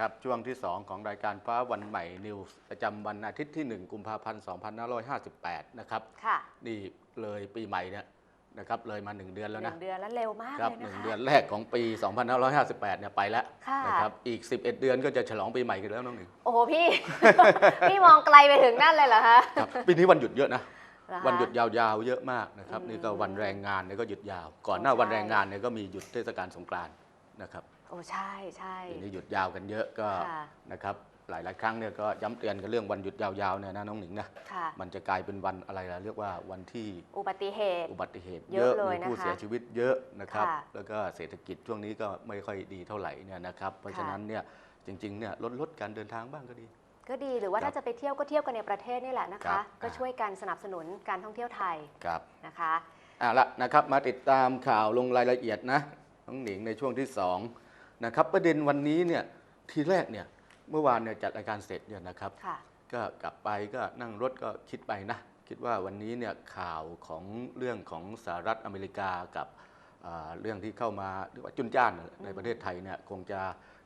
ครับช่วงที่ 2 ของรายการฟ้าวันใหม่นิวส์ประจำวันอาทิตย์ที่ 1 กุมภาพันธ์ 2558 นะครับค่ะนี่เลยปีใหม่เนี่ยนะครับเลยมา 1 เดือนแล้วหนึ่นะงเดือนแล้วเร็วมากครับเลยหนะนึ่งคะ เดือนแรกของปี 2558 เนี่ยไปแล้วค่ะ นะครับอีก 11 เดือนก็จะฉลองปีใหม่กันแล้วน้องหนึ่งโอ้โหพี่ พี่มองไกลไปถึงนั่นเลยเหรอคะครับปีนี้วันหยุดเยอะนะเหรอคะ วันหยุดยาวๆเยอะมากนะครับอืมนี่ก็วันแรงงานเนี่ยก็หยุดยาว ก่อนหน้าวันใช่แรงงานเนี่ยก็มีหยุดเทศกาลสงกรานต์นะครับ โอ้ใช่ใช่ปีนี้หยุดยาวกันเยอะก็ค่ะ นะครับหลายๆครั้งเนี่ยก็ย้ำเตือนกันเรื่องวันหยุดยาวๆเนี่ยนะน้องหนิงนะค่ะ มันจะกลายเป็นวันอะไรล่ะเรียกว่าวันที่อุบัติเหตุ อุบัติเหตุเยเยอะอะเลยมีผู้นะคะเสียชีวิตเยอะนะครับ ค่ะแล้วก็เศรษฐกิจช่วงนี้ก็ไม่ค่อยดีเท่าไหร่เนี่ยนะครับเพราะค่ะ ฉะนั้นเนี่ยจริงๆเนี่ยลดลดการเดินทางบ้างก็ดี ก็ดีหรือว่าครับถ้าจะไปเที่ยวก็เที่ยวกันในประเทศนี่แหละนะครัคะ บ ก็ช่วยกันสนับสนุนการท่องเที่ยวไทยครับ นะคะ เอาละนะครับมาติดตามข่าวลงรายละเอียดนะน้องหนิงในช่วงที่สอง นะครับประเด็นวันนี้เนี่ยทีแรกเนี่ยเมื่อวานเนี่ยจัดรายการเสร็จเนี่ยนะครับ ค่ะ ก็กลับไปก็นั่งรถก็คิดไปนะ คิดว่าวันนี้เนี่ยข่าวของเรื่องของสหรัฐอเมริกากับอ่าเรื่องที่เข้ามาเรียกว่าจุนจ้านในประเทศไทยเนี่ยคงจะ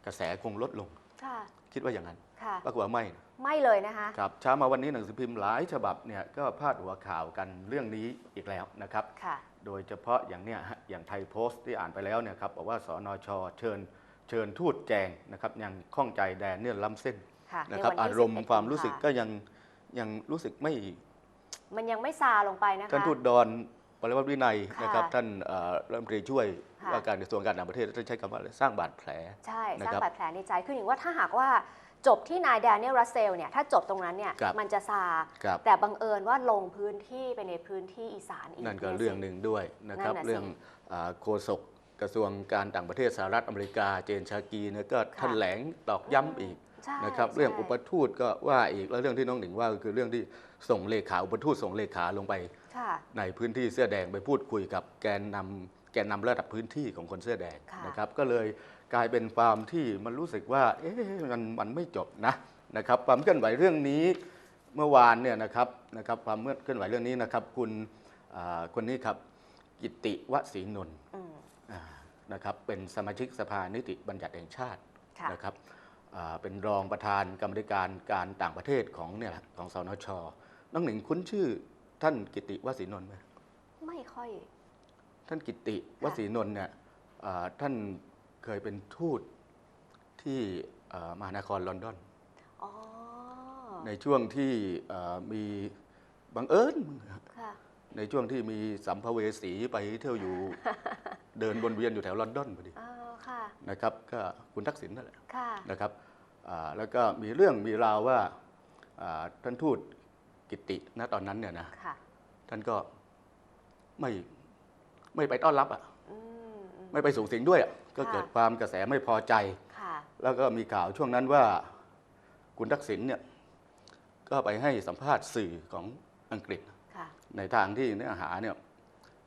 กระแสคงลดลง ค่ะ คิดว่าอย่างนั้นค่ะ ปรากฏว่าไม่นะไม่เลยนะคะ ครับเช้ามาวันนี้หนังสือพิมพ์หลายฉบับเนี่ยก็พาดหัวข่าวกันเรื่องนี้อีกแล้วนะครับ ค่ะ โดยเฉพาะอย่างเนี้ยฮะอย่างไทยโพสต์ที่อ่านไปแล้วเนี่ยครับบอกว่าสนชเชิญ เชิญทูตแจงนะครับยังข้องใจแดนเนี่ยล้ำเส้นค่ะนะครับในวันที่อารมณ์11ความรู้สึกกุมภก็ยังยังรู้สึกไม่ มันยังไม่ซาลงไปนะคะท่านทูตดอนปริวัติวินัยค่ะนะครับท่านเอ่อรัฐมนตรีช่วยค่ะว่าการกระทรวงการต่างประเทศท่านใช้คำว่าอะไรสร้างบาดแผลใช่นะสร้างครับบาดแผลในใจคืออย่างว่าถ้าหากว่าจบที่นายแดเนียลรัสเซลเนี่ยถ้าจบตรงนั้นเนี่ยครับมันจะซาครับแต่บังเอิญว่าลงพื้นที่ไปในพื้นที่อีสานอีกนั่นก็ยสิเรื่องหนึ่งด้วยนะครับนั่นน่ะสิเรื่องอ่าโฆษก กระทรวงการต่างประเทศสหรัฐอเมริกาเจนชากีเนี่ยก็ค่ะแถลงตอกย้ำอีกใช่นะครับใช่เรื่องอุปทูตก็ว่าอีกแล้วเรื่องที่น้องหนิงว่าก็คือเรื่องที่ส่งเลขาอุปทูตส่งเลขาลงไป ค่ะ ในพื้นที่เสื้อแดงไปพูดคุยกับแกนนำแกนนำระดับพื้นที่ของคนเสื้อแดงค่ะ นะครับ ก็เลยกลายเป็นความที่มันรู้สึกว่าเอ๊ะมันมันไม่จบนะนะครับ ความเคลื่อนไหวเรื่องนี้เมื่อวานเนี่ยนะครับนะครับความเคลื่อนไหวเรื่องนี้นะครับ คุณอ่าคนนี้ครับกิติวศรีนนท์อืมอ่า นะครับเป็นสมาชิกสภานิติบัญญัติแห่งชาติค่ะนะครับอ่าเป็นรองประธานกรรมธิการการต่างประเทศของเนี่ยแหละของสนชน้องหนิงคุ้นชื่อท่านกิติวศรีนนท์ไหมไม่ค่อย ท่านกิติวสีนนท์เนี่ยอ่าท่านเคยเป็นทูตที่อ่ามหานครลอนดอนอ๋อในช่วงที่อ่ามีบังเอิญค่ะ ในช่วงที่มีสัมภเวสีไปเที่ยวอยู่ เดินวนเวียนอยู่แถวลอนดอนพอดีเออค่ะนะครับก็คุณทักษิณนั่นแหละค่ะนะครับอ่าแล้วก็มีเรื่องมีราวว่าอ่าท่านทูตกิติณตอนนั้นเนี่ยนะค่ะท่านก็ไม่ไม่ไปต้อนรับอะอืมอืม ไม่ไปส่งเสียงด้วยอะก็ค่ะ เกิดความกระแสไม่พอใจ ค่ะ แล้วก็มีข่าวช่วงนั้นว่าคุณทักษิณเนี่ยก็ไปให้สัมภาษณ์สื่อของอังกฤษค่ะ ในทางที่เนื้อหาเนี่ย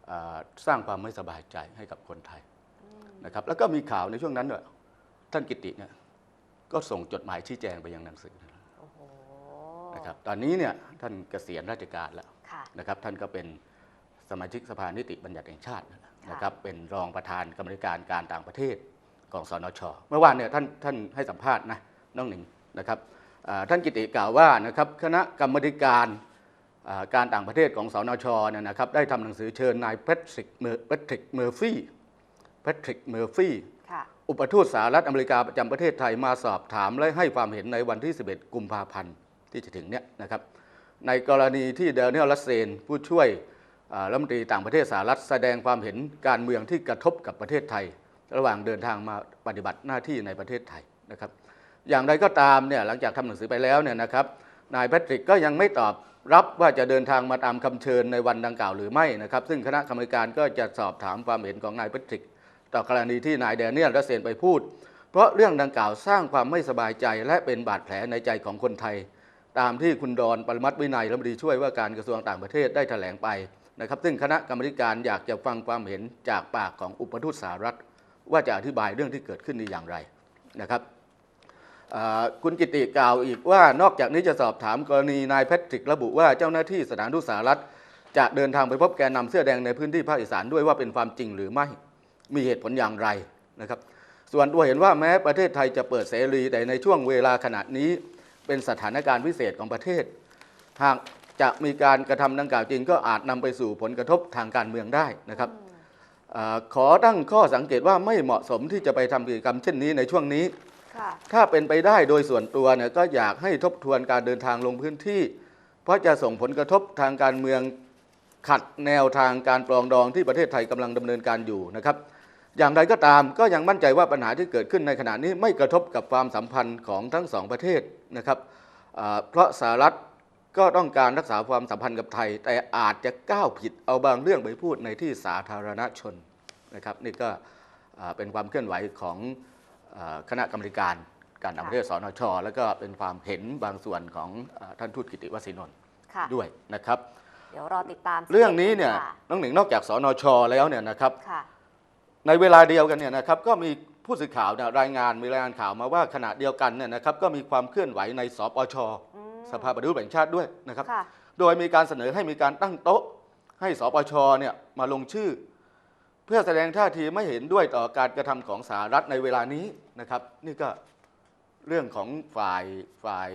อ่าสร้างความไม่สบายใจให้กับคนไทยอืมนะครับ แล้วก็มีข่าวในช่วงนั้นด้วยท่านกิติเนี่ยก็ส่งจดหมายชี้แจงไปยังหนังสือโอ้โหนะครับ ตอนนี้เนี่ยท่านเกษียณราชการแล้วค่ะนะครับ ท่านก็เป็นสมาชิกสภานิติบัญญัติแห่งชาตินั่นแหละค่ะนะครับ เป็นรองประธานกรรมการการต่างประเทศของสนช เมื่อวานเนี่ยท่านท่านให้สัมภาษณ์นะน้องหนิงนะครับอ่าท่านกิติกล่าวว่านะครับคณะกรรมการอ่า การต่างประเทศของสนชเนี่ยนะครับได้ทำหนังสือเชิญนายแพทริกเมอร์แพทริกเมอร์ฟี่แพทริกเมอร์ฟี่ค่ะอุปทูตสหรัฐอเมริกาประจำประเทศไทยมาสอบถามและให้ความเห็นในวันที่ 11 กุมภาพันธ์ที่จะถึงเนี่ยนะครับในกรณีที่เดลเนียลลัสเซนผู้ช่วยอ่ารัฐมนตรีต่างประเทศสหรัฐแสดงความเห็นการเมืองที่กระทบกับประเทศไทย ระหว่างเดินทางมาปฏิบัติหน้าที่ในประเทศไทยนะครับ อย่างไรก็ตามเนี่ยหลังจากทำหนังสือไปแล้วเนี่ยนะครับนายแพทริกก็ยังไม่ตอบ รับว่าจะเดินทางมาตามคำเชิญในวันดังกล่าวหรือไม่นะครับ ซึ่งคณะกรรมการก็จะสอบถามความเห็นของนายแพทริก ต่อกรณีที่นายแดเนียลรัสเซนไปพูด เพราะเรื่องดังกล่าวสร้างความไม่สบายใจและเป็นบาดแผลในใจของคนไทย ตามที่คุณดอนปรมัตวินัยรัฐมนตรีช่วยว่าการกระทรวงต่างประเทศได้แถลงไปนะครับซึ่งคณะกรรมการอยากจะฟังความเห็นจากปากของอุปทูตสหรัฐ ว่าจะอธิบายเรื่องที่เกิดขึ้นนี้อย่างไรนะครับ คุณกิติกล่าวอีกว่านอกจากนี้จะสอบถามกรณีนายแพทริกระบุว่าเจ้าหน้าที่สถานทูตสหรัฐ จะเดินทางไปพบแกนนำเสื้อแดงในพื้นที่ภาคอีสานด้วยว่าเป็นความจริงหรือไม่มีเหตุผลอย่างไรนะครับ ส่วนตัวเห็นว่าแม้ประเทศไทยจะเปิดเสรีแต่ในช่วงเวลาขณะนี้เป็นสถานการณ์พิเศษของประเทศ หากจะมีการกระทำดังกล่าวจริงก็อาจนำไปสู่ผลกระทบทางการเมืองได้นะครับอขอตั้งข้อสังเกตว่าไม่เหมาะสมที่จะไปทำกิจกรรมเช่นนี้ในช่วงนี้ ถ้าเป็นไปได้โดยส่วนตัวเนี่ยก็อยากให้ทบทวนการเดินทางลงพื้นที่ เพราะจะส่งผลกระทบทางการเมืองขัดแนวทางการปรองดองที่ประเทศไทยกำลังดำเนินการอยู่นะครับ อย่างไรก็ตามก็ยังมั่นใจว่าปัญหาที่เกิดขึ้นในขณะนี้ไม่กระทบกับความสัมพันธ์ของทั้งสองประเทศนะครับเพราะสหรัฐก็ต้องการรักษาความสัมพันธ์กับไทย แต่อาจจะก้าวผิดเอาบางเรื่องไปพูดในที่สาธารณชนนะครับ นี่ก็เป็นความเคลื่อนไหวของ คณะกรรมการการต่างประเทศสนช แล้วก็เป็นความเห็นบางส่วนของอ่าท่านทูตกิติวสินนท์ค่ะด้วยนะครับเดี๋ยวรอติดตามเรื่องนี้เนี่ยค่ะน้องหนิงนอกจากสนช แล้วเนี่ยนะครับค่ะในเวลาเดียวกันเนี่ยนะครับก็มีผู้สื่อข่าวเนี่ยรายงานมีรายงานข่าวมาว่าขณะเดียวกันเนี่ยนะครับก็มีความเคลื่อนไหวในสปชอืมสภาปฏิรูปแห่งชาติด้วยนะครับค่ะโดยมีการเสนอให้มีการตั้งโต๊ะ ให้สปชเนี่ยมาลงชื่อ เพื่อแสดงท่าทีไม่เห็นด้วยต่อการกระทำของสหรัฐในเวลานี้นะครับ นี่ก็เรื่องของฝ่ายฝ่าย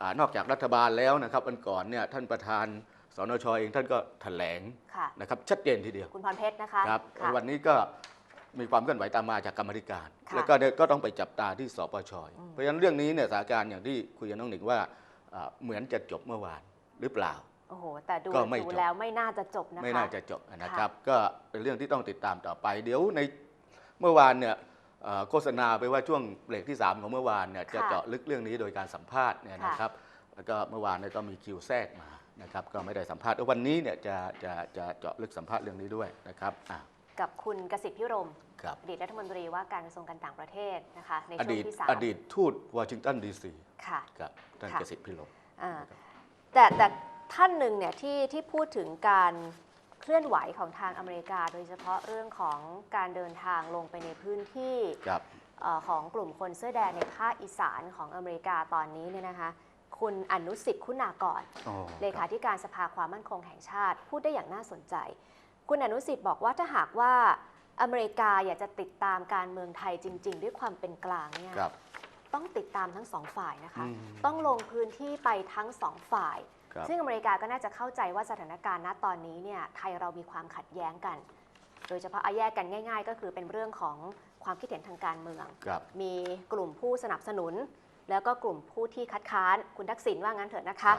อานอกจากรัฐบาลแล้วนะครับวันก่อนเนี่ยท่านประธานสนชเองท่านก็แถลงค่ะนะครับชัดเจนทีเดียวคุณพรเพชรนะคะครับค่ะวันนี้ก็มีความเคลื่อนไหวตามมาจากกรรมาธิการค่ะแล้วก็เนี่ยก็ต้องไปจับตาที่สปชอืมเพราะฉะนั้นเรื่องนี้เนี่ยสถานการณ์อย่างที่คุยกับน้องหนิงว่าอ่าเหมือนจะจบเมื่อวานหรือเปล่า โอ้โห แต่ดูก็ไม่ดูจบแล้วไม่น่าจะจบนะคะ ไม่น่าจะจบนะครับ ก็เป็นเรื่องที่ต้องติดตามต่อไป เดี๋ยวในเมื่อวานเนี่ยเอ่อโฆษณาไปว่าช่วงเบรกที่ 3 ของเมื่อวานเนี่ยจะค่ะเจาะลึกเรื่องนี้โดยการสัมภาษณ์เนี่ยค่ะนะครับแล้วก็เมื่อวานเนี่ยก็มีคิวแทรกมานะครับก็ไม่ได้สัมภาษณ์แล้ววันนี้เนี่ยจะจะจะเจาะลึกสัมภาษณ์เรื่องนี้ด้วยนะครับอะกับคุณกสิทธิ์พิรมครับอดีตรัฐมนตรีว่าการกระทรวงการต่างประเทศนะคะ ในอช่วดีงตที่สามอดีตทูตวอชิงตันดีซีค่ะ ครับท่านค่ะเกษตรพิรม อ่าแต่แต่ ท่านหนึ่งเนี่ยที่ที่พูดถึงการเคลื่อนไหวของทางอเมริกา โดยเฉพาะเรื่องของการเดินทางลงไปในพื้นที่ครับเอ่อของกลุ่มคนเสื้อแดงในภาคอีสานของอเมริกาตอนนี้เนี่ยนะคะ คุณอนุสิทธิ์คุณากร อ๋อเลขาธิการสภาความมั่นคงแห่งชาติ พูดได้อย่างน่าสนใจ คุณอนุสิทธิ์บอกว่าถ้าหากว่าอเมริกาอยากจะติดตามการเมืองไทยจริง ๆ ด้วยความเป็นกลางเนี่ยครับ ต้องติดตามทั้งสองฝ่ายนะคะ อืม ต้องลงพื้นที่ไปทั้งสองฝ่ายครับ ซึ่งอเมริกาก็น่าจะเข้าใจว่าสถานการณ์ณตอนนี้เนี่ยไทยเรามีความขัดแย้งกัน โดยเฉพาะเอาแยกกันง่าย ๆ ก็คือเป็นเรื่องของความคิดเห็นทางการเมืองครับมีกลุ่มผู้สนับสนุน แล้วก็กลุ่มผู้ที่คัดค้านคุณทักษิณว่างั้นเถอะนะครัคะบ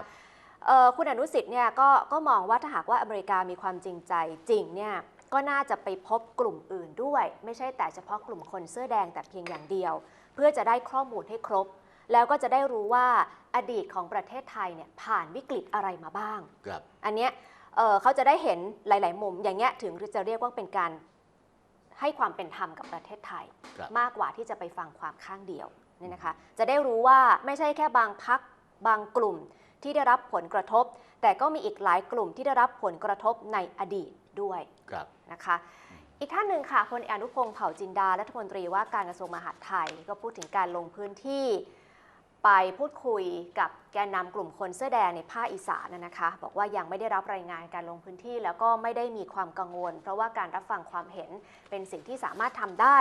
เอ่อคุณอนุสิทธิ์เนี่ยก็ก็มองว่าถ้าหากว่าอเมริกามีความจริงใจจริงเนี่ยก็น่าจะไปพบกลุ่มอื่นด้วย ไม่ใช่แต่เฉพาะกลุ่มคนเสื้อแดงแต่เพียงอย่างเดียว เพื่อจะได้ข้อมูลให้ครบ แล้วก็จะได้รู้ว่าอดีตของประเทศไทยเนี่ยผ่านวิกฤตอะไรมาบ้าง ครับ อันเนี้ยเอ่อเขาจะได้เห็นหลาย ๆ มุม อย่างเงี้ยถึงจะเรียกว่าเป็นการให้ความเป็นธรรมกับประเทศไทย ครับ มากกว่าที่จะไปฟังความข้างเดียวเนี่ยนะคะ จะได้รู้ว่าไม่ใช่แค่บางพักบางกลุ่มที่ได้รับผลกระทบ แต่ก็มีอีกหลายกลุ่มที่ได้รับผลกระทบในอดีตด้วย ครับ นะคะ อีกท่านหนึ่งค่ะพลเอกอนุพงศ์เผ่าจินดารัฐมนตรีว่าการกระทรวงมหาดไทย ก็พูดถึงการลงพื้นที่ ไปพูดคุยกับแกนนำกลุ่มคนเสื้อแดงในภาคอีสานนะคะ บอกว่ายังไม่ได้รับรายงานการลงพื้นที่ แล้วก็ไม่ได้มีความกังวล เพราะว่าการรับฟังความเห็นเป็นสิ่งที่สามารถทำได้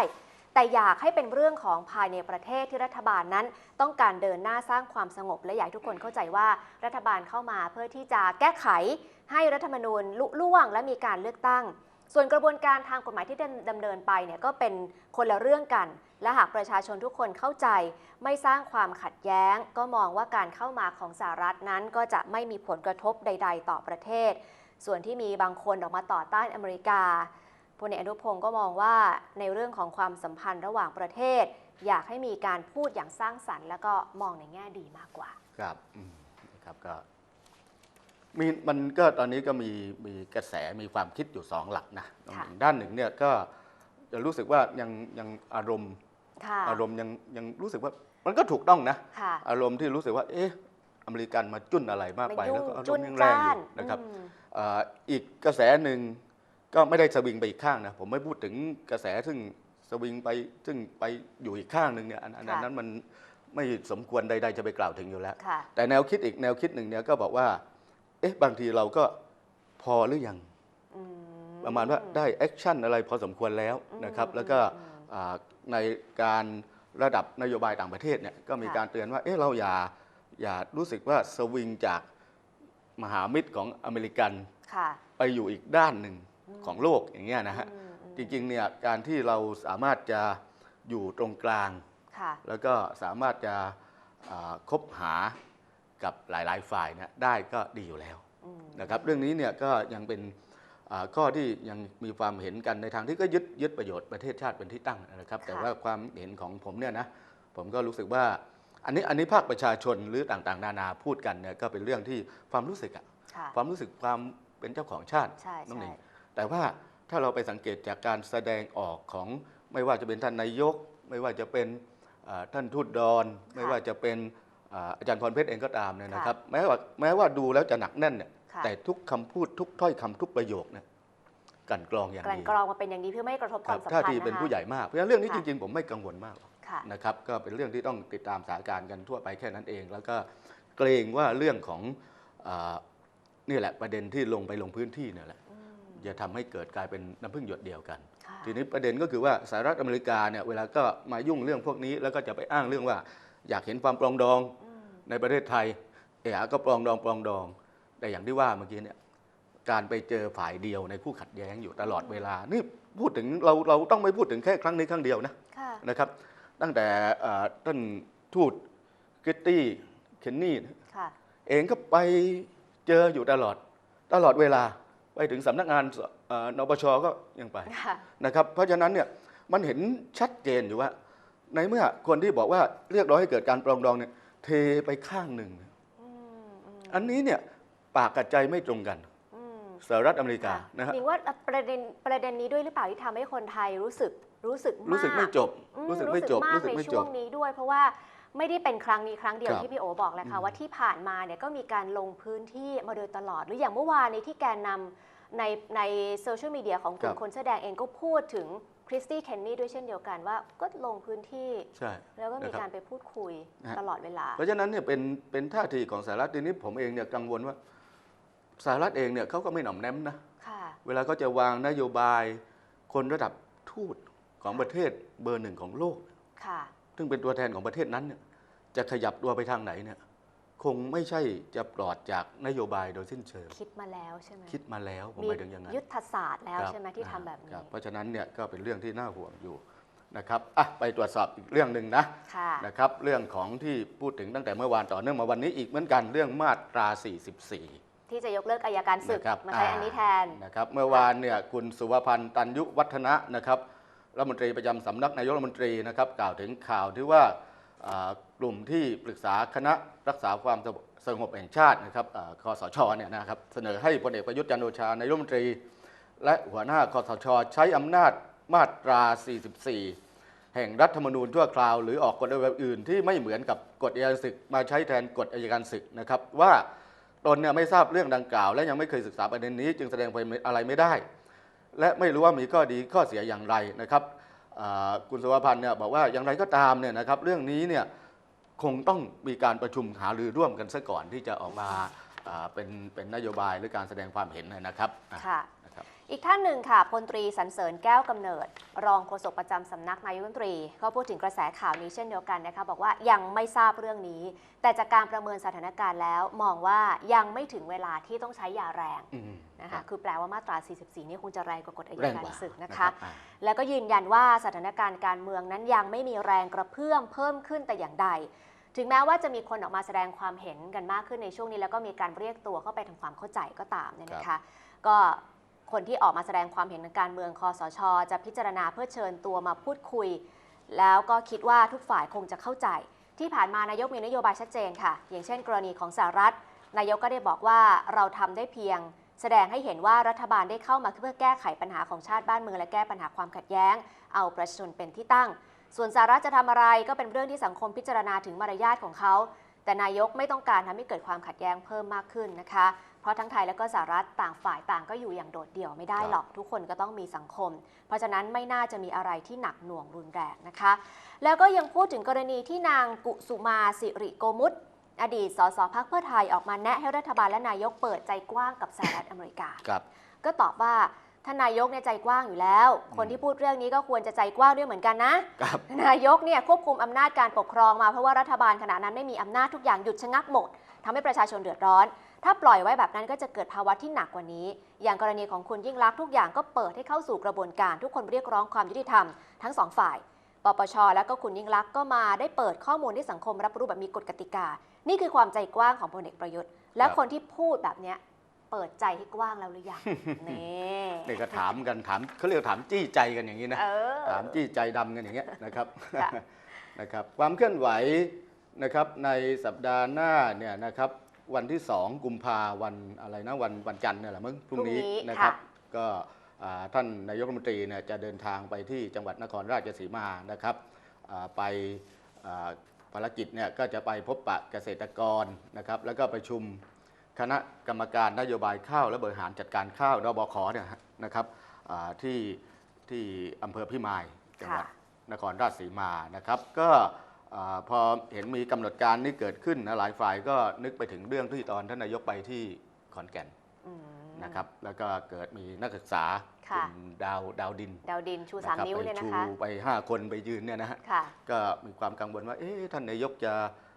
แต่อยากให้เป็นเรื่องของภายในประเทศที่รัฐบาลนั้น ต้องการเดินหน้าสร้างความสงบ และอยากทุกคนเข้าใจว่ารัฐบาลเข้ามาเพื่อที่จะแก้ไขให้รัฐธรรมนูญลุล่วง และมีการเลือกตั้ง ส่วนกระบวนการทางกฎหมายที่ดำเนินไปเนี่ยก็เป็นคนละเรื่องกัน และหากประชาชนทุกคนเข้าใจ ไม่สร้างความขัดแย้ง ก็มองว่าการเข้ามาของสหรัฐนั้น ก็จะไม่มีผลกระทบใด ๆ ต่อประเทศ ส่วนที่มีบางคนออกมาต่อต้านอเมริกาพลเอกอนุพงศ์ก็มองว่าในเรื่องของความสัมพันธ์ระหว่างประเทศ อยากให้มีการพูดอย่างสร้างสรรค์ แล้วก็มองในแง่ดีมากกว่า ครับครับก็ มีมันก็ตอนนี้ก็มีมีกระแสมีความคิดอยู่สองหลักนะค่ะด้านหนึ่งเนี่ยก็จะรู้สึกว่ายังยังอารมณ์ ค่ะอารมณ์ยังยังรู้สึกว่ามันก็ถูกต้องนะ ค่ะอารมณ์ที่รู้สึกว่าเอ๊ะอเมริกันมาจุ้นอะไรมากไปไม่ยุ่แล้วงก็อารจุมนณ์ยังแรงจ้าอนยู่นะครับอืม เอ่ออีกกระแสหนึ่งก็ไม่ได้สวิงไปอีกข้างนะผมไม่พูดถึงกระแสซึ่งสวิงไปซึ่งไปอยู่อีกข้างหนึ่งเนี่ยอันอันค่ะ นั้นมันไม่สมควรใดๆจะไปกล่าวถึงอยู่แล้ว ค่ะ แต่แนวคิดอีกแนวคิดหนึ่งเนี่ยก็บอกว่า เอ๊ะบางทีเราก็พอหรือยังอืประมาณว่าได้แอคชั่นอะไรพอสมควรแล้วนะครับอืมแล้วก็อืมอ่าในการระดับนโยบายต่างประเทศเนี่ยก็มีค่ะการเตือนว่าเอ๊ะเราอย่าอย่ารู้สึกว่าสวิงจากมหามิตรของอเมริกันค่ะไปอยู่อีกด้านหนึ่งของโลกอย่างเงี้ยนะฮะอืมอืมจริงๆเนี่ยการที่เราสามารถจะอยู่ตรงกลางค่ะแล้วก็สามารถจะอ่าคบหา กับหลาย ๆ ฝ่ายเนี่ยได้ก็ดีอยู่แล้วอืมนะครับเรื่องนี้เนี่ยก็ยังเป็นอ่าข้อที่ยังมีความเห็นกันในทางที่ก็ยึดยึดประโยชน์ประเทศชาติเป็นที่ตั้งนะครับ แต่ว่าความเห็นของผมเนี่ยนะผมก็รู้สึกว่าอันนี้อันนี้ภาคประชาชนหรือต่างๆ นานาพูดกันเนี่ยก็เป็นเรื่องที่ความรู้สึกอะค่ะความรู้สึกความเป็นเจ้าของชาติใช่นั่นใช่เองแต่ว่าถ้าเราไปสังเกตจากการแสดงออกของไม่ว่าจะเป็นท่านนายก ไม่ว่าจะเป็นอ่าท่านทูตดอน ไม่ว่าจะเป็น อ่าอาจารย์พรเพชรเองก็ตามเนี่ยนะครับ แม้ว่าแม้ว่าดูแล้วจะหนักแน่นเนี่ยค่ะแต่ทุกคำพูดทุกถ้อยคำทุกประโยคเนี่ยกลันกรองอย่างกลั่นดีกรองมาเป็นอย่างดีเพื่อไม่ให้กระทบคครัวาบมสัมพันธ์ท่าทีนะคะเป็นผู้ใหญ่มาก เพราะฉะนั้นเรื่องนี้ค่ะจริงๆ ผมไม่กังวลมากหรอกค่ะนะครับก็เป็นเรื่องที่ต้องติดตามสถานการณ์กันทั่วไปแค่นั้นเอง แล้วก็เกรงว่าเรื่องของอานี่แหละประเด็นที่ลงไปลงพื้นที่เนี่ยแหละอืมจะทำให้เกิดกลายเป็นน้ำพึ่งหยดเดียวกันค่ะทีนี้ประเด็นก็คือว่าสหรัฐอเมริกาเนี่ยเวลาก็มายุ่งเรื่องพวกนี้แล้วก็จะไปอ้างเรื่องว่า อยากเห็นความปรองดองอืม ในประเทศไทยเอะก็ปรองดองปรองดอง แต่อย่างที่ว่าเมื่อกี้เนี่ยการไปเจอฝ่ายเดียวในคู่ขัดแย้งอยู่ตลอดเวลา นี่พูดถึงเราเราต้องไม่พูดถึงแค่ครั้งนี้ครั้งเดียวนะค่ะนะครับ ตั้งแต่เอ่อท่านทูตกริตตี้เคนนี่ค่ะเองก็ไปเจออยู่ตลอดตลอดเวลาไปถึงสำนักงานสเอ่อนปชก็ยังไปค่ะนะครับ เพราะฉะนั้นเนี่ยมันเห็นชัดเจนอยู่ว่า ในเมื่อคนที่บอกว่าเรียกร้องให้เกิดการปรองดองเนี่ย เทไปข้างหนึ่งอืมอืมอันนี้เนี่ยปากกับใจไม่ตรงกันอืมสหรัฐอเมริกาค่ะนะฮะหนิงว่าประเด็นประเด็นนี้ด้วยหรือเปล่าที่ทำให้คนไทยรู้สึกรู้สึกมากรู้สึกไม่จบอืรู้สึกไม่จบมากรู้สึกในไม่จช่วบงนี้ด้วย เพราะว่าไม่ได้เป็นครั้งนี้ครั้งเดียวครับที่พี่โอบอกแหละค่ะอืมว่าที่ผ่านมาเนี่ยก็มีการลงพื้นที่มาโดยตลอด หรืออย่างเมื่อวานในที่แกนนำในในโซเชียลมีเดียของกลุ่มคนเสื้อแดงเองก็พูดถึงค ริสตี้เคนนี่ด้วยเช่นเดียวกันว่าก็ลงพื้นที่ ใช่ แล้วก็มีนะครับการไปพูดคุยนะฮะ ตลอดเวลา เพราะฉะนั้นเนี่ยเป็นเป็นท่าทีของสหรัฐทีนี้ผมเองเนี่ยกังวลว่าสหรัฐเองเนี่ยเขาก็ไม่หน่อมแนมนะ ค่ะ เวลาเขาจะวางนโยบายคนระดับทูตของประเทศเบอร์หนึ่งของโลก ค่ะ ซึ่งเป็นตัวแทนของประเทศนั้นเนี่ยจะขยับตัวไปทางไหนเนี่ย คงไม่ใช่จะปลอดจากนโยบายโดยสิ้นเชิง คิดมาแล้วใช่ไหมคิดมาแล้วผมมีหมายถึงอย่างนั้นยุทธศาสตร์แล้วครับใช่ไหมที่ทำแบบนี้ครัเพราะฉะนั้นเนี่ยก็เป็นเรื่องที่น่าห่วงอยู่นะครับอะไปตรวจสอบอีกเรื่องหนึ่งนะค่ะนะครับเรื่องของที่พูดถึงตั้งแต่เมื่อวานต่อเนื่องมาวันนี้อีกเหมือนกันเรื่องมาตรา 44 ที่จะยกเลิกอายการศึกนะครับมาใช้อันนี้แทนนะครับเมื่อวานเนี่ยคุณสุวพันธ์ตันยุวัฒนะนะครับรัฐมนตรีประจำสำนักนายกรัฐมนตรีนะครับกล่าวถึงข่าวที่ว่าอ่า กลุ่มที่ปรึกษาคณะรักษาความสงบแห่งชาตินะครับอคอสชเนี่ยนะครับเสนอให้พลเอกประยุทธ์จันโอชานายรัฐมนตรี และหัวหน้าคอสช ใช้อำนาจมาตรา 44 แห่งรัฐธรรมนูญชั่วคราว หรือออกกฎระเบียบอื่นที่ไม่เหมือนกับกฎอัยการศึกมาใช้แทนกฎอัยการศึกนะครับว่าตนเนี่ยไม่ทราบเรื่องดังกล่าว และยังไม่เคยศึกษาประเด็นนี้ จึงแสดงความอะไรไม่ได้ และไม่รู้ว่ามีข้อดีข้อเสียอย่างไรนะครับคุณสุวพันธ์เนี่ยบอกว่าอย่างไรก็ตามเนี่ยนะครับเรื่องนี้เนี่ย คงต้องมีการประชุมหารือร่วมกันซะก่อนที่จะออกมาอ่าเป็นเป็นนโยบายหรือการแสดงความเห็นนะครับอะค่ะนะครับ อีกท่านหนึ่งค่ะพลตรีสันเสริญแก้วกำเนิด รองโฆษกประจำสำนักนายกรัฐมนตรี ก็พูดถึงกระแสข่าวนี้เช่นเดียวกันนะคะ บอกว่ายังไม่ทราบเรื่องนี้ แต่จากการประเมินสถานการณ์แล้ว มองว่ายังไม่ถึงเวลาที่ต้องใช้ยาแรงอืมนะคะคือแปลว่ามาตรา 44 นี่คงจะแรงกว่ากฎอัยแรงการกว่าศึกนะรัคะบอ่าแล้วก็ยืนยันว่าสถานการณ์การเมืองนั้นยังไม่มีแรงกระเพื่อมเพิ่มขึ้นแต่อย่างใดถึงแม้ว่าจะมีคนออกมาแสดงความเห็นกันมากขึ้นในช่วงนี้ แล้วก็มีการเรียกตัวเข้าไปทำความเข้าใจก็ตามเนี่ยนะคะ ก็ คนที่ออกมาแสดงความเห็นทางการเมืองคอสช จะพิจารณาเพื่อเชิญตัวมาพูดคุย แล้วก็คิดว่าทุกฝ่ายคงจะเข้าใจ ที่ผ่านมานายกมีนโยบายชัดเจนค่ะ อย่างเช่น กรณีของสหรัฐ นายกก็ได้บอกว่าเราทำได้เพียง แสดงให้เห็นว่ารัฐบาลได้เข้ามาเพื่อแก้ไขปัญหาของชาติบ้านเมืองและแก้ปัญหาความขัดแย้ง เอาประชาชนเป็นที่ตั้ง ส่วนสหรัฐจะทำอะไรก็เป็นเรื่องที่สังคมพิจารณาถึงมารยาทของเขาแต่นายกไม่ต้องการทำให้เกิดความขัดแย้งเพิ่มมากขึ้นนะคะ เพราะทั้งไทยและก็สหรัฐต่างฝ่ายต่างก็อยู่อย่างโดดเดี่ยวไม่ได้หรอกทุกคนก็ต้องมีสังคม เพราะฉะนั้นไม่น่าจะมีอะไรที่หนักหน่วงรุนแรงนะคะ แล้วก็ยังพูดถึงกรณีที่นางกุสุมาสิริโกมุตอดีตสสพักเพื่อไทยออกมาแนะให้รัฐบาลและนายกเปิดใจกว้างกับสหรัฐอเมริกาครับก็ตอบว่าท่านนายกเนี่ยใจกว้างอยู่แล้ว คนที่พูดเรื่องนี้ก็ควรจะใจกว้างด้วยเหมือนกันนะครับนายกเนี่ยควบคุมอำนาจการปกครองมาเพราะว่ารัฐบาลขณะนั้นไม่มีอำนาจทุกอย่างหยุดชะงักหมดทำให้ประชาชนเดือดร้อน ถ้าปล่อยไว้แบบนั้นก็จะเกิดภาวะที่หนักกว่านี้ อย่างกรณีของคุณยิ่งรักษณ์ทุกอย่างก็เปิดให้เข้าสู่กระบวนการ ทุกคนเรียกร้องความยุติธรรมทั้งสองฝ่าย ปปช แล้วก็คุณยิ่งรักษณ์ก็มาได้เปิดข้อมูลที่สังคมรับรู้แบบมีกฎกติกา นี่คือความใจกว้างของพลเอกประยุทธ์ และครับคนที่พูดแบบเนี้ยเปิดใจให้กว้างแล้วหรือยังนี่นี่ก็ถามกันถามเขาเรียกว่าถามจี้ใจกันอย่างนี้นะเออถามจี้ใจดำกันอย่างเงี้ยนะครับค่ะนะครับ ความเคลื่อนไหวนะครับในสัปดาห์หน้าเนี่ยนะครับ วันที่ 2 กุมภาวันอะไรนะวันวันจันทร์เนี่ยแหละมั้งพรุ่งนี้พรุ่งนี้นะครับค่ะก็อ่าท่านนายกรัฐมนตรีเนี่ยจะเดินทางไปที่จังหวัดนครราชสีมานะครับอ่าไปอ่าภารกิจเนี่ยก็จะไปพบปะเกษตรกรนะครับ แล้วก็ประชุมคณะกรรมการนโยบายข้าวและบริหารจัดการข้าวนบคเนี่ยนะครับอ่าที่ที่อำเภอพิมายจังหวัดค่ะนครราชสีมานะครับ ก็ อาพอเห็นมีกำหนดการนี้เกิดขึ้นนะหลายฝ่ายก็นึกไปถึงเรื่องที่ตอนท่านนายกไปที่ขอนแก่นอืมนะครับ แล้วก็เกิดมีนักศึกษาค่ะเป็นดาวดาวดิน ดาวดินชูสามะครับนิ้วเนี่ยไปนะชูคะไป 5 คนไปยืนเนี่ยนะฮะค่ะก็มีความกังวลว่าเอ๊ะท่านนายกจะ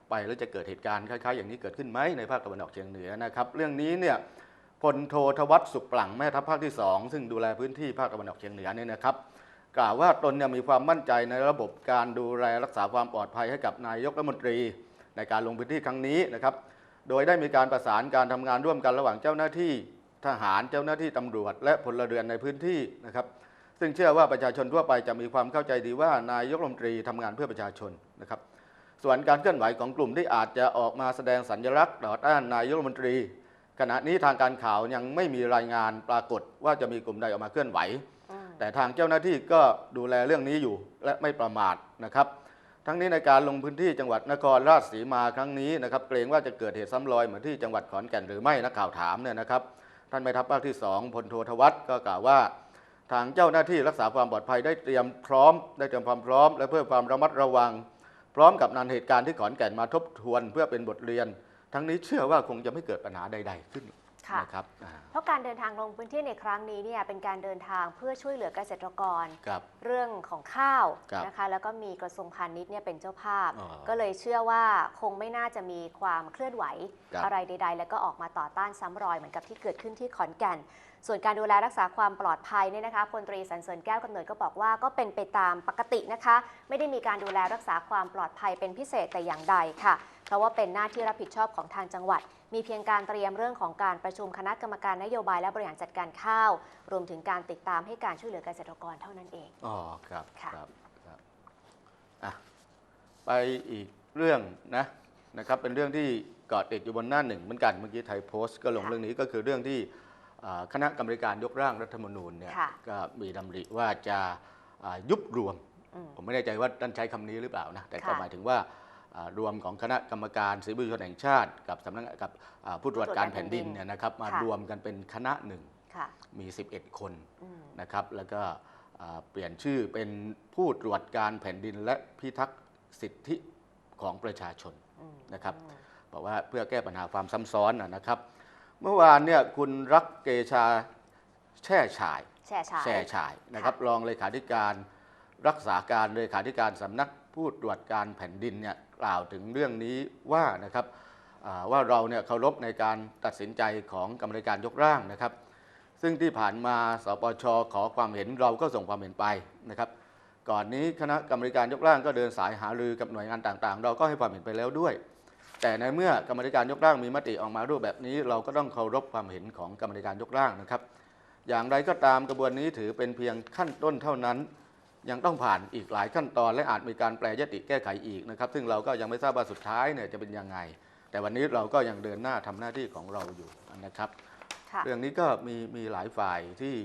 ไปแล้วจะเกิดเหตุการณ์คล้ายๆ อย่างนี้เกิดขึ้นไหมในภาคตะวันออกเฉียงเหนือนะครับ เรื่องนี้เนี่ยพลโททวัฒน์สุขปลั่งแม่ทัพภาคที่ 2 ซึ่งดูแลพื้นที่ภาคตะวันออกเฉียงเหนือเนี่ยนะครับ กล่าวว่าตนเนี่ยมีความมั่นใจในระบบการดูแลรักษาความปลอดภัยให้กับนายกรัฐมนตรี ในการลงพื้นที่ครั้งนี้นะครับ โดยได้มีการประสานการทำงานร่วมกันระหว่างเจ้าหน้าที่ทหารเจ้าหน้าที่ตำรวจ และพลเรือนในพื้นที่นะครับ ซึ่งเชื่อว่าประชาชนทั่วไปจะมีความเข้าใจดีว่านายกรัฐมนตรีทำงานเพื่อประชาชนนะครับ ส่วนการเคลื่อนไหวของกลุ่มที่อาจจะออกมาแสดงสัญลักษณ์ต่อต้านนายกรัฐมนตรี ขณะนี้ทางการข่าวยังไม่มีรายงานปรากฏว่าจะมีกลุ่มใดออกมาเคลื่อนไหว แต่ทางเจ้าหน้าที่ก็ดูแลเรื่องนี้อยู่และไม่ประมาทนะครับ ทั้งนี้ในการลงพื้นที่จังหวัดนครราชสีมาครั้งนี้นะครับ เกรงว่าจะเกิดเหตุซ้ำรอยเหมือนที่จังหวัดขอนแก่นหรือไม่นักข่าวถามเนี่ยนะครับ ท่านแม่ทัพภาคที่2พลโททวัฒน์ก็กล่าวว่า ทางเจ้าหน้าที่รักษาความปลอดภัยได้เตรียมพร้อม ได้เตรียมความพร้อม และเพื่อความระมัดระวัง พร้อมกับนานเหตุการณ์ที่ขอนแก่นมาทบทวน เพื่อเป็นบทเรียน ทั้งนี้เชื่อว่าคงจะไม่เกิดปัญหาใด ๆ ขึ้น นะครับอ่าเพราะการเดินทางลงพื้นที่ในครั้งนี้เนี่ยเป็นการเดินทางเพื่อช่วยเหลือเกษตรกรครับเรื่องของข้าวครับนะคะแล้วก็มีกระทรวงพาณิชย์เนี่ยเป็นเจ้าภาพอ๋อก็เลยเชื่อว่าคงไม่น่าจะมีความเคลื่อนไหวครับอะไรใด ๆ แล้วก็ออกมาต่อต้านซ้ำรอยเหมือนกับที่เกิดขึ้นที่ขอนแก่นส่วนการดูแลรักษาความปลอดภัยเนี่ยนะคะพลตรีสันเสริญแก้วกำเนิดก็บอกว่าก็เป็นไปตามปกตินะคะ ไม่ได้มีการดูแลรักษาความปลอดภัยเป็นพิเศษแต่อย่างใดค่ะ เพราะว่าเป็นหน้าที่รับผิดชอบของทางจังหวัด มีเพียงการเตรียมเรื่องของการประชุมคณะกรรมการนโยบายและบริหารจัดการข้าว รวมถึงการติดตามให้การช่วยเหลือเกษตรกรเท่านั้นเอง อ๋อครับค่ะ ครับครับอะไปอีกเรื่องนะนะครับเป็นเรื่องที่เกาะติดอยู่บนหน้าหนึ่งเหมือนกันเมื่อกี้ไทยโพสต์ก็ลงค่ะเรื่องนี้ก็คือเรื่องที่อ่าคณะกรรมการยกร่างรัฐธรรมนูญเนี่ยค่ะ ก็มีดำริว่าจะอ่ายุบรวม อืม ผมไม่แน่ใจว่าท่านใช้คำนี้หรือเปล่านะแต่ก็ค่ะ หมายถึงว่าอ่า รวมของคณะกรรมการศิลปชนแห่งชาติ กับสำนักกับอ่าผู้ตรวจการแผ่นดินเนี่ยนะครับมาค่ะรวมกันเป็นคณะหนึ่งค่ะมี 11 คนอืมนะครับแล้วก็อ่าเปลี่ยนชื่อเป็นผู้ตรวจการแผ่นดินและพิทักษ์สิทธิของประชาชนอืมนะครับอืมบอกว่าเพื่อแก้ปัญหาความซ้ำซ้อนนะนะครับ เมื่อวานเนี่ยคุณรักเกชาแช่ฉายแช่ชายแช่ฉายนะครับรองเลขาธิการรักษาการเลขาธิการสำนัก ผู้ตรวจการแผ่นดินเนี่ยกล่าวถึงเรื่องนี้ว่านะครับว่าเราเนี่ยเคารพในการตัดสินใจของกรรมการยกร่างนะครับ ซึ่งที่ผ่านมาสปชขอความเห็นเราก็ส่งความเห็นไปนะครับ ก่อนนี้คณะกรรมการยกร่างก็เดินสายหารือกับหน่วยงานต่างๆ เราก็ให้ความเห็นไปแล้วด้วย แต่ในเมื่อกรรมการยกร่างมีมติออกมารูปแบบนี้ เราก็ต้องเคารพความเห็นของกรรมการยกร่างนะครับ อย่างไรก็ตามกระบวนนี้ถือเป็นเพียงขั้นต้นเท่านั้น ยังต้องผ่านอีกหลายขั้นตอน และอาจมีการแปลยติแก้ไขอีกนะครับ ซึ่งเราก็ยังไม่ทราบว่าสุดท้ายเนี่ยจะเป็นยังไง แต่วันนี้เราก็ยังเดินหน้าทำหน้าที่ของเราอยู่นะครับค่ะเรื่องนี้ก็มีมีหลายฝ่ายที่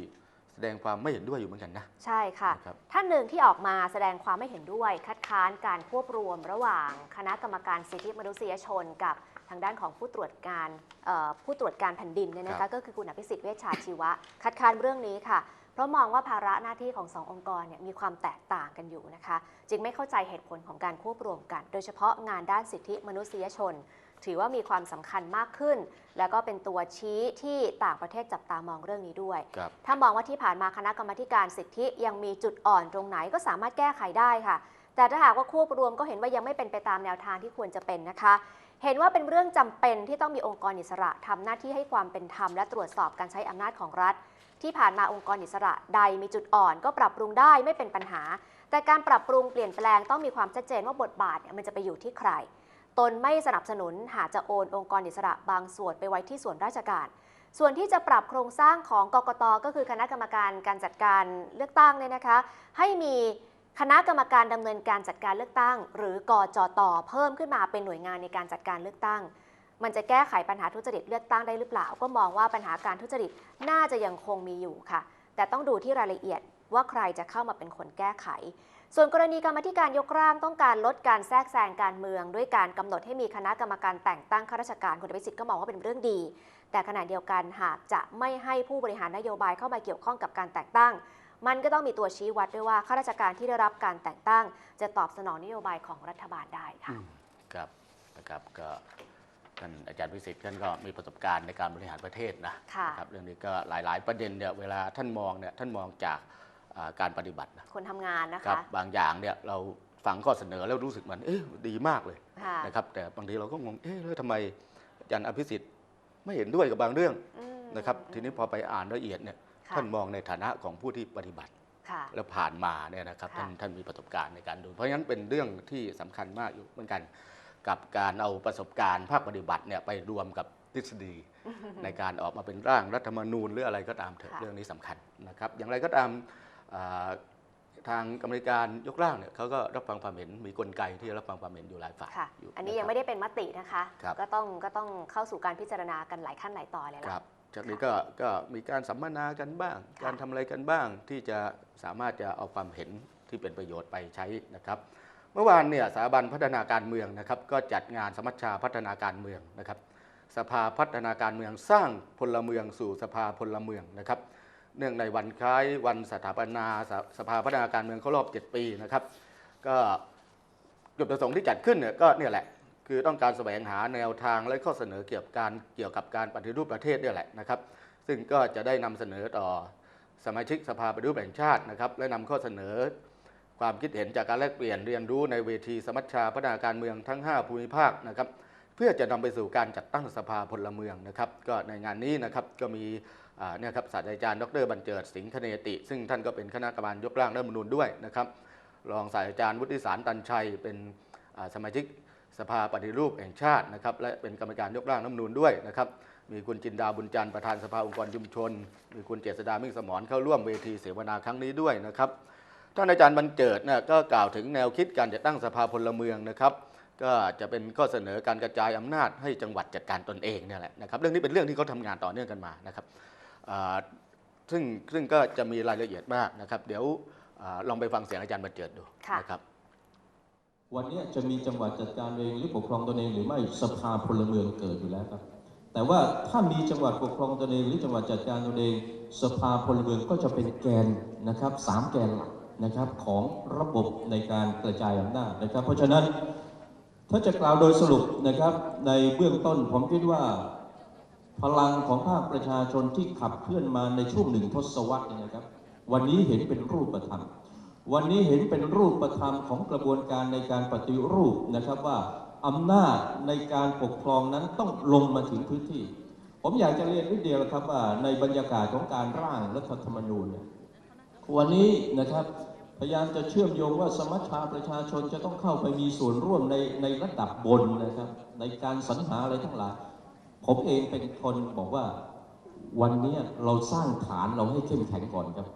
แสดงความไม่เห็นด้วยอยู่เหมือนกันนะ ใช่ค่ะนะครับท่านหนึ่งที่ออกมาแสดงความไม่เห็นด้วย คัดค้านการควบรวมระหว่าง คณะกรรมการสิทธิมนุษยชนกับทางด้านของผู้ตรวจการเอ่อผู้ตรวจการแผ่นดินเนี่ยนะครัคะบก็คือคุณอภิสิทธิ์เวชชาชีวะ คัดค้านเรื่องนี้ค่ะเพ ราะมองว่าภาระหน้าที่ของสององค์กรเนี่ยมีความแตกต่างกันอยู่นะคะ จึงไม่เข้าใจเหตุผลของการควบรวมกัน โดยเฉพาะงานด้านสิทธิมนุษยชน ถือว่ามีความสำคัญมากขึ้น แล้วก็เป็นตัวชี้ที่ต่างประเทศจับตามองเรื่องนี้ด้วยครับถ้ามองว่าที่ผ่านมาคณะกรรมาธิการสิทธิยังมีจุดอ่อนตรงไหนก็สามารถแก้ไขได้ค่ะ แต่ถ้าหากว่าควบรวมก็เห็นว่ายังไม่เป็นไปตามแนวทางที่ควรจะเป็นนะคะเห็นว่าเป็นเรื่องจำเป็นที่ต้องมีองค์กรอิสระทำหน้าที่ให้ความเป็นธรรมและตรวจสอบการใช้อำนาจของรัฐ ที่ผ่านมาองค์กรอิสระใดมีจุดอ่อน ก็ปรับปรุงได้ไม่เป็นปัญหา แต่การปรับปรุงเปลี่ยนแปลงต้องมีความชัดเจนว่าบทบาทเนี่ยมันจะไปอยู่ที่ใคร ตนไม่สนับสนุนหากจะโอนองค์กรอิสระบางส่วนไปไว้ที่ส่วนราชการ ส่วนที่จะปรับโครงสร้างของกกตก็คือคณะกรรมการการจัดการเลือกตั้งเนี่ยนะคะ ให้มีคณะกรรมการดำเนินการจัดการเลือกตั้ง หรือกจตเพิ่มขึ้นมาเป็นหน่วยงานในการจัดการเลือกตั้ง มันจะแก้ไขปัญหาทุจริตเลือกตั้งได้หรือเปล่า ก็มองว่าปัญหาการทุจริตน่าจะยังคงมีอยู่ค่ะ แต่ต้องดูที่รายละเอียดว่าใครจะเข้ามาเป็นคนแก้ไข ส่วนกรณีกรรมธิการยกร่างต้องการลดการแทรกแซงการเมือง ด้วยการกำหนดให้มีคณะกรรมการแต่งตั้งข้าราชการคุณอภิสิทธิ์ก็มองว่าเป็นเรื่องดี แต่ขณะเดียวกันหากจะไม่ให้ผู้บริหารนโยบายเข้ามาเกี่ยวข้องกับการแต่งตั้ง มันก็ต้องมีตัวชี้วัดด้วยว่าข้าราชการที่ได้รับการแต่งตั้ง จะตอบสนองนโยบายของรัฐบาลได้ค่ะครับนะครับก็ ท่านอาจารย์วิสิทธิ์ท่านก็มีประสบการณ์ในการบริหารประเทศนะค่ะนะครับเรื่องนี้ก็หลาย ๆ ประเด็นเนี่ยเวลาท่านมองเนี่ยท่านมองจากอ่าการปฏิบัตินะคนทำงานนะครัคะบบางอย่างเนี่ยเราฟังข้อเสนอแล้วรู้สึกมันเอ๊ะดีมากเลยค่ะนะครับแต่บางทีเราก็งงเอ๊ะแล้วทำไมอาจารย์อภิสิทธิ์ไม่เห็นด้วยกับบางเรื่องอืมนะครับทีนี้พอไปอ่านละเอียดเนี่ยค่ะท่านมองในฐานะของผู้ที่ปฏิบัติ ค่ะ แล้วผ่านมาเนี่ยนะครับค่ะท่านท่านมีประสบการณ์ในการดู เพราะฉะนั้นเป็นเรื่องที่สำคัญมากอยู่เหมือนกัน กับการเอาประสบการณ์ภาคปฏิบัติเนี่ยไปรวมกับทฤษฎี ในการออกมาเป็นร่างรัฐธรรมนูญหรืออะไรก็ตามเถอะค่ะเรื่องนี้สำคัญนะครับ อย่างไรก็ตามอ่าทางกรรมการยกร่างเนี่ยเขาก็รับฟังความเห็นมีกลไกที่รับฟังความเห็นอยู่หลายฝ่ายค่ะอยู่อันนี้ะยังครับไม่ได้เป็นมตินะคะครับก็ต้องก็ต้องเข้าสู่การพิจารณากันหลายขั้นหลายตอนเลยคล่ะรับจากนี้ก็ก็มีการสัมมนากันบ้างค่ะการทำอะไรกันบ้างที่จะสามารถจะเอาความเห็นที่เป็นประโยชน์ไปใช้นะครับ เมื่อวานเนี่ยสถาบันพัฒนาการเมืองนะครับก็จัดงานสมัชชาพัฒนาการเมืองนะครับ สภาพัฒนาการเมืองสร้างพลเมืองสู่สภาพลเมืองนะครับ เนื่องในวันคล้ายวันสถาปนาสสภาพัฒนาการเมืองครบรอบ 7 ปีนะครับ ก็จุดประสงค์ที่จัดขึ้นเนี่ยก็เนี่ยแหละคือต้องการแสวงหาแนวทางและข้อเสนอเกี่ยวกับการเกี่ยวกับการปฏิรูปประเทศเนี่ยแหละนะครับ ซึ่งก็จะได้นำเสนอต่อสมาชิกสภาปฏิรูปแห่งชาตินะครับ และนำข้อเสนอ ความคิดเห็นจากการแลกเปลี่ยนเรียนรู้ในเวทีสมัชชาพัฒนาการเมืองทั้ง 5 ภูมิภาคนะครับเพื่อจะนำไปสู่การจัดตั้งสภาพลเมืองนะครับ ก็ในงานนี้นะครับก็มีเนี่ยครับศาสตราจารย์ดรบัญเจิดสิงคเนติ ซึ่งท่านก็เป็นคณะกรรมการยกร่างรัฐธรรมนูญด้วยนะครับรองศาสตราจารย์วุฒิสารตันชัย เป็นสมาชิกสภาปฏิรูปแห่งชาตินะครับและเป็นกรรมการยกร่างรัฐธรรมนูญด้วยนะครับมีคุณจินดาบุญจันทร์ประธานสภาองค์กรชุมชน มีคุณเจษดามิ่งสมรเข้าร่วมเวทีเสวนาครั้งนี้ด้วยนะครับ ท่านอาจารย์บรรเจิดเนี่ยก็กล่าวถึงแนวคิดการจัดตั้งสภาพลเมืองนะครับก็จะเป็นข้อเสนอการกระจายอำนาจให้จังหวัดจัดการตนเองเนี่ยแหละนะครับเรื่องนี้เป็นเรื่องที่เขาทำงานต่อเนื่องกันมานะครับอ่าซึ่งซึ่งก็จะมีรายละเอียดมากนะครับ เดี๋ยวอาลองไปฟังเสียงอาจารย์บรรเจิดดูค่ะนะครับวันนี้จะมีจังหวัดจัดการเองหรือปกครองตนเองหรือไม่สภาพลเมืองเกิดอยู่แล้วครับ แต่ว่าถ้ามีจังหวัดปกครองตนเองหรือจังหวัดจัดการตนเอง สภาพลเมืองก็จะเป็นแกนนะครับสามแกนหลัก นะครับของระบบในการกระจายอำนาจนะครับ เพราะฉะนั้นถ้าจะกล่าวโดยสรุปนะครับในเบื้องต้นผมคิดว่า พลังของภาคประชาชนที่ขับเคลื่อนมาในช่วงหนึ่งทศวรรษนี่นะครับ วันนี้เห็นเป็นรูปธรรม วันนี้เห็นเป็นรูปธรรมของกระบวนการในการปฏิรูปนะครับว่าอำนาจในการปกครองนั้นต้องลงมาถึงพื้นที่ ผมอยากจะเรียนนิดเดียวครับว่าในบรรยากาศของการร่างรัฐธรรมนูญเนี่ยวันนี้นะครับ พยายามจะเชื่อมโยงว่าสมัชชาประชาชนจะต้องเข้าไปมีส่วนร่วมในในระดับบนนะครับ ในการสรรหาอะไรทั้งหลายผมเองเป็นคนบอกว่าวันนี้เราสร้างฐานเราให้เข้มแข็งก่อนครับ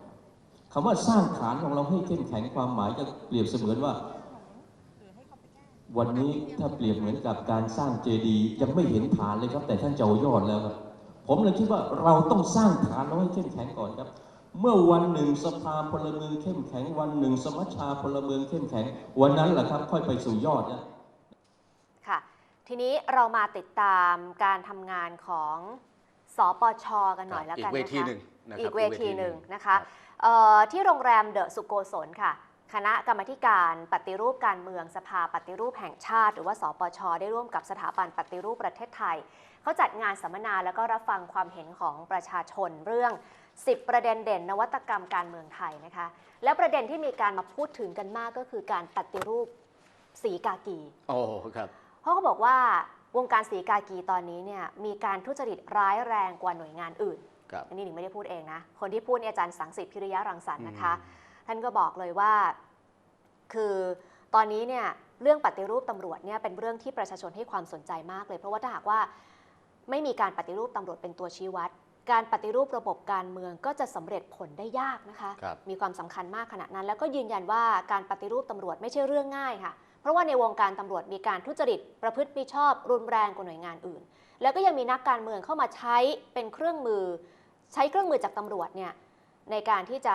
คำว่าสร้างฐานของเราให้เข้มแข็งความหมายจะเปรียบเสมือนว่า วันนี้ถ้าเปรียบเหมือนกับการสร้างเจดีย์ยังไม่เห็นฐานเลยครับ แต่ท่านเจะเอายอดแล้วครับผมเลยคิดว่าเราต้องสร้างฐานเราให้เข้มแข็งก่อนครับ เมื่อวันหนึ่งสภาพลเมืองเข้มแข็ง วันหนึ่งสมัชชาพลเมืองเข้มแข็ง วันนั้นแหละครับค่อยไปสู่ยอดนะค่ะ ทีนี้เรามาติดตามการทำงานของสปชกันหน่อยแล้วอีกันกเวนะทีคะหนึ่งนะครับอีกเวทีหนึ่งนะคะรับเอ่อที่โรงแรมเดอะสุโกศลค่ะ คณะกรรมาธิการปฏิรูปการเมืองสภาปฏิรูปแห่งชาติ หรือว่าสปช ได้ร่วมกับสถาบันปฏิรูปประเทศไทย เขาจัดงานสัมมนาแล้วก็รับฟังความเห็นของประชาชนเรื่อง 10 ประเด็นเด่นนวัตกรรมการเมืองไทยนะคะ และประเด็นที่มีการมาพูดถึงกันมากก็คือการปฏิรูปสีกากีโอ้ครับเพราะเขาบอกว่าวงการสีกากีตอนนี้เนี่ยมีการทุจริตร้ายแรงกว่าหน่วยงานอื่นครับอันนี้หนิงไม่ได้พูดเองนะ คนที่พูดเนี่ยอาจารย์สังสิทธิ์พิริยะรังสรรค์นะคะ ท่านก็บอกเลยว่า คือตอนนี้เนี่ยเรื่องปฏิรูปตำรวจเนี่ยเป็นเรื่องที่ประชาชนให้ความสนใจมากเลย เพราะว่าถ้าหากว่าไม่มีการปฏิรูปตำรวจเป็นตัวชี้วัด การปฏิรูประบบการเมืองก็จะสำเร็จผลได้ยากนะคะครับมีความสำคัญมากขณะนั้น แล้วก็ยืนยันว่าการปฏิรูปตำรวจไม่ใช่เรื่องง่ายค่ะ เพราะว่าในวงการตำรวจมีการทุจริต ประพฤติมิชอบ รุนแรงกว่าหน่วยงานอื่น แล้วก็ยังมีนักการเมืองเข้ามาใช้เป็นเครื่องมือ ใช้เครื่องมือจากตำรวจเนี่ยในการที่จะ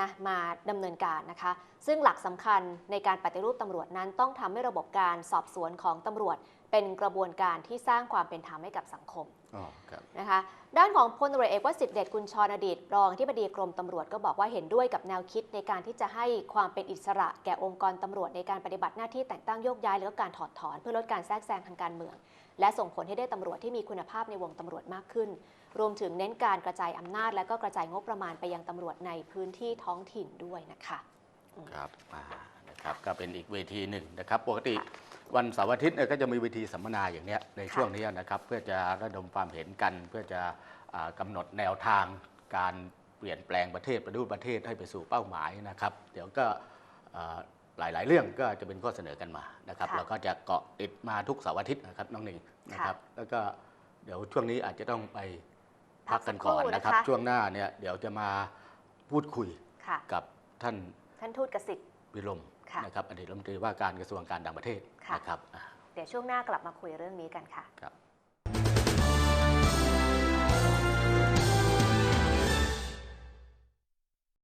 นะมาดำเนินการนะคะ ซึ่งหลักสำคัญในการปฏิรูปตำรวจนั้น ต้องทำให้ระบบการสอบสวนของตำรวจ เป็นกระบวนการที่สร้างความเป็นธรรมให้กับสังคมอ๋อครับนะคะด้านของพลตำรวจเอกวสิทธิ์เดชกุลชรอดีต รองที่บดีกรมตำรวจก็บอกว่าเห็นด้วยกับแนวคิดในการที่จะให้ความเป็นอิสระแก่องค์กรตำรวจในการปฏิบัติหน้าที่แต่งตั้งโยกย้ายแล้วก็การถอดถอน เพื่อลดการแทรกแซงทางการเมือง และส่งผลให้ได้ตำรวจที่มีคุณภาพในวงตำรวจมากขึ้น รวมถึงเน้นการกระจายอำนาจ และก็กระจายงบประมาณไปยังตำรวจในพื้นที่ท้องถิ่นด้วยนะคะครับอ่านะครับก็เป็นอีกเวทีหนึ่งนะครับปกติ วันเสาร์อาทิตย์เนี่ยก็จะมีเวทีสัมมนาอย่างเนี้ยในช่วงนี้นะครับเพื่อจะระดมความเห็นกัน เพื่อจะอ่ากำหนดแนวทางการเปลี่ยนแปลงประเทศประดูประเทศให้ไปสู่เป้าหมายนะครับ เดี๋ยวก็อ่าหลาย ๆ เรื่องก็จะเป็นข้อเสนอกันมานะครับค่ะเราก็จะเกาะติดมาทุกเสาร์อาทิตย์นะครับน้องหนิงนะครับ แล้วก็เดี๋ยวช่วงนี้อาจจะต้องไปพักกันก่อนนะครับพักสักครู่นะคะช่วงหน้าเนี่ยเดี๋ยวจะมาพูดคุยค่ะกับท่านท่านทูตกสิทธิ์วิลมค่ะ นะครับอดีตรัฐมนตรีว่าการกระทรวงการต่างประเทศค่ะ นะครับอ่าเดี๋ยวช่วงหน้ากลับมาคุยเรื่องนี้กันค่ะ ครับ